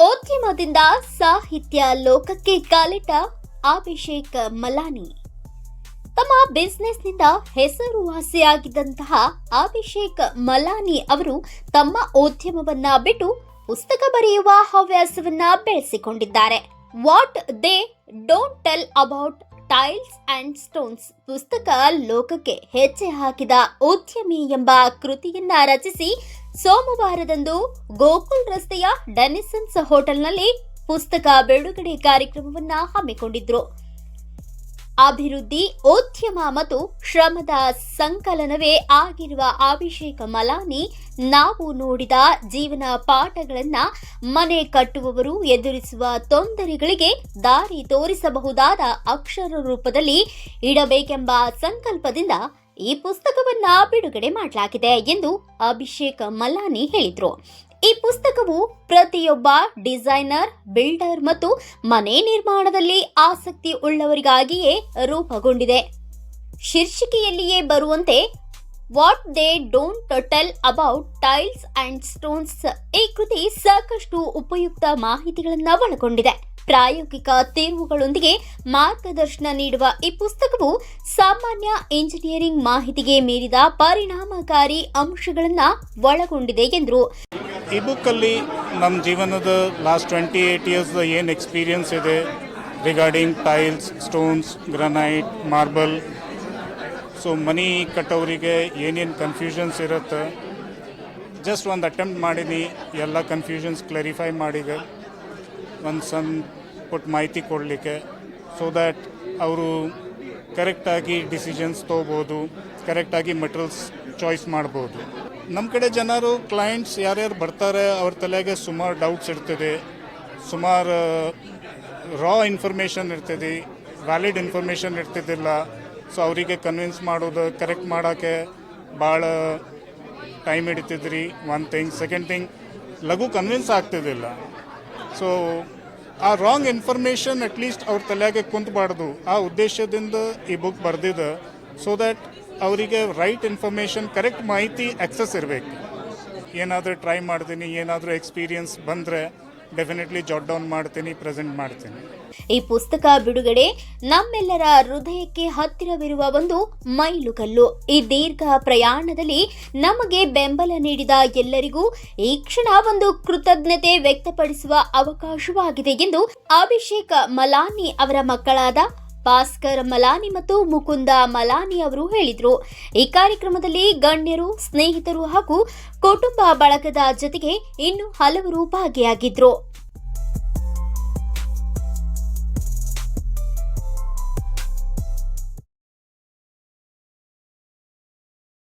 ಉದ್ಯಮದಿಂದ ಸಾಹಿತ್ಯ ಲೋಕಕ್ಕೆ ಕಾಲಿಟ್ಟ ಅಭಿಷೇಕ್ ಮಲಾನಿ. ತಮ್ಮ ಬಿಸ್ನೆಸ್ನಿಂದ ಹೆಸರುವಾಸಿಯಾಗಿದ್ದಂತಹ ಅಭಿಷೇಕ್ ಮಲಾನಿ ಅವರು ತಮ್ಮ ಉದ್ಯಮವನ್ನ ಬಿಟ್ಟು ಪುಸ್ತಕ ಬರೆಯುವ ಹವ್ಯಾಸವನ್ನ ಬೆಳೆಸಿಕೊಂಡಿದ್ದಾರೆ. What they don't tell about tiles and stones ಪುಸ್ತಕ ಲೋಕಕ್ಕೆ ಹೆಜ್ಜೆ ಹಾಕಿದ ಉದ್ಯಮಿ ಎಂಬ ಕೃತಿಯನ್ನ ರಚಿಸಿ ಸೋಮವಾರದಂದು ಗೋಕುಲ್ ರಸ್ತೆಯ ಡೆನಿಸನ್ಸ್ ಹೋಟೆಲ್ನಲ್ಲಿ ಪುಸ್ತಕ ಬಿಡುಗಡೆ ಕಾರ್ಯಕ್ರಮವನ್ನ ಹಮ್ಮಿಕೊಂಡಿದ್ರು. ಅಭಿವೃದ್ಧಿ, ಉದ್ಯಮ ಮತ್ತು ಶ್ರಮದ ಸಂಕಲನವೇ ಆಗಿರುವ ಅಭಿಷೇಕ ಮಲಾನಿ ನಾವು ನೋಡಿದ ಜೀವನ ಪಾಠಗಳನ್ನ ಮನೆ ಕಟ್ಟುವವರು ಎದುರಿಸುವ ತೊಂದರೆಗಳಿಗೆ ದಾರಿ ತೋರಿಸಬಹುದಾದ ಅಕ್ಷರ ರೂಪದಲ್ಲಿ ಇಡಬೇಕೆಂಬ ಸಂಕಲ್ಪದಿಂದ ಈ ಪುಸ್ತಕವನ್ನ ಬಿಡುಗಡೆ ಮಾಡಲಾಗಿದೆ ಎಂದು ಅಭಿಷೇಕ ಮಲಾನಿ ಹೇಳಿದರು. ಈ ಪುಸ್ತಕವು ಪ್ರತಿಯೊಬ್ಬ ಡಿಸೈನರ್, ಬಿಲ್ಡರ್ ಮತ್ತು ಮನೆ ನಿರ್ಮಾಣದಲ್ಲಿ ಆಸಕ್ತಿ ಉಳ್ಳವರಿಗಾಗಿಯೇ ರೂಪುಗೊಂಡಿದೆ. ಶೀರ್ಷಿಕೆಯಲ್ಲಿಯೇ ಬರುವಂತೆ, what they don't tell about tiles and stones ಈ ಕೃತಿ ಸಾಕಷ್ಟು ಉಪಯುಕ್ತ ಮಾಹಿತಿಗಳನ್ನು ಒಳಗೊಂಡಿದೆ. ಪ್ರಾಯೋಗಿಕ ತೀರ್ವುಗಳೊಂದಿಗೆ ಮಾರ್ಗದರ್ಶನ ನೀಡುವ ಈ ಪುಸ್ತಕವು ಸಾಮಾನ್ಯ ಇಂಜಿನಿಯರಿಂಗ್ ಮಾಹಿತಿಗೆ ಮೀರಿದ ಪರಿಣಾಮಕಾರಿ ಅಂಶಗಳನ್ನು ಒಳಗೊಂಡಿದೆ ಎಂದರು. ಈ ಬುಕ್ಕಲ್ಲಿ ನಮ್ಮ ಜೀವನದ ಲಾಸ್ಟ್ ಟ್ವೆಂಟಿ ಏಟ್ ಇಯರ್ಸ್ದ ಏನು ಎಕ್ಸ್ಪೀರಿಯನ್ಸ್ ಇದೆ? Regarding tiles stones granite marble so money ಕಟ್ಟೋರಿಗೆ ಏನೇನು ಕನ್ಫ್ಯೂಷನ್ಸ್ ಇರುತ್ತೆ? ಜಸ್ಟ್ ಒಂದು ಅಟೆಂಪ್ಟ್ ಮಾಡೀನಿ, ಎಲ್ಲ ಕನ್ಫ್ಯೂಷನ್ಸ್ ಕ್ಲಾರಿಫೈ ಮಾಡಿದೆ. ಒಂದು ಸಣ್ಣ ಪುಟ್ಟ ಮಾಹಿತಿ ಕೊಡಲಿಕ್ಕೆ ಸೊ ದ್ಯಾಟ್ ಅವರು ಕರೆಕ್ಟಾಗಿ ಡಿಸಿಷನ್ಸ್ ತೊಗೋಬೋದು, ಕರೆಕ್ಟಾಗಿ ಮೆಟೀರಿಯಲ್ಸ್ ಚಾಯ್ಸ್ ಮಾಡ್ಬೋದು. ನಮ್ಮ ಕಡೆ ಜನರು ಕ್ಲೈಂಟ್ಸ್ ಯಾರ್ಯಾರು ಬರ್ತಾರೆ, ಅವ್ರ ತಲೆಗೆ ಸುಮಾರು ಡೌಟ್ಸ್ ಇರ್ತದೆ. ಸುಮಾರು ರಾ ಇನ್ಫಾರ್ಮೇಷನ್ ಇರ್ತದೆ ವ್ಯಾಲಿಡ್ ಇನ್ಫಾರ್ಮೇಷನ್ ಇರ್ತಿದ್ದಿಲ್ಲ ಸೊ ಅವರಿಗೆ ಕನ್ವಿನ್ಸ್ ಮಾಡೋದು ಕರೆಕ್ಟ್ ಮಾಡೋಕ್ಕೆ ಭಾಳ ಟೈಮ್ ಹಿಡಿತಿದ್ರಿ ಒನ್ ಥಿಂಗ್ ಸೆಕೆಂಡ್ ಥಿಂಗ್ ಲಘು ಕನ್ವಿನ್ಸ್ ಆಗ್ತಿದ್ದಿಲ್ಲ ಸೊ ಆ ರಾಂಗ್ ಇನ್ಫಾರ್ಮೇಷನ್ ಅಟ್ಲೀಸ್ಟ್ ಅವ್ರ ತಲೆಯಾಗೆ ಕುಂತಬಾರ್ದು. ಆ ಉದ್ದೇಶದಿಂದ ಈ ಬುಕ್ ಬರೆದಿದೆ ಸೊ ದ್ಯಾಟ್ ಅವರಿಗೆ ರೈಟ್ ಇನ್ಫಾರ್ಮೇಷನ್ ಕರೆಕ್ಟ್ ಮಾಹಿತಿ ಆಕ್ಸೆಸ್ ಇರಬೇಕು. ಏನಾದರೂ ಟ್ರೈ ಮಾಡ್ತೀನಿ, ಏನಾದರೂ ಎಕ್ಸ್ಪೀರಿಯನ್ಸ್ ಬಂದರೆ ಡೆಫಿನೆಟ್ಲಿ ಜಾಟ್ ಡೌನ್ ಮಾಡ್ತೀನಿ ಪ್ರೆಸೆಂಟ್ ಮಾಡ್ತೀನಿ. ಈ ಪುಸ್ತಕ ಬಿಡುಗಡೆ ನಮ್ಮೆಲ್ಲರ ಹೃದಯಕ್ಕೆ ಹತ್ತಿರವಿರುವ ಒಂದು ಮೈಲುಗಲ್ಲು. ಈ ದೀರ್ಘ ಪ್ರಯಾಣದಲ್ಲಿ ನಮಗೆ ಬೆಂಬಲ ನೀಡಿದ ಎಲ್ಲರಿಗೂ ಈ ಕ್ಷಣ ಒಂದು ಕೃತಜ್ಞತೆ ವ್ಯಕ್ತಪಡಿಸುವ ಅವಕಾಶವಾಗಿದೆ ಎಂದು ಅಭಿಷೇಕ ಮಲಾನಿ ಅವರ ಮಕ್ಕಳಾದ ಭಾಸ್ಕರ್ ಮಲಾನಿ ಮತ್ತು ಮುಕುಂದ ಮಲಾನಿ ಅವರು ಹೇಳಿದರು. ಈ ಕಾರ್ಯಕ್ರಮದಲ್ಲಿ ಗಣ್ಯರು, ಸ್ನೇಹಿತರು ಹಾಗೂ ಕುಟುಂಬ ಬಳಗದ ಜೊತೆಗೆ ಇನ್ನು ಹಲವರು ಭಾಗಿಯಾಗಿದ್ರು.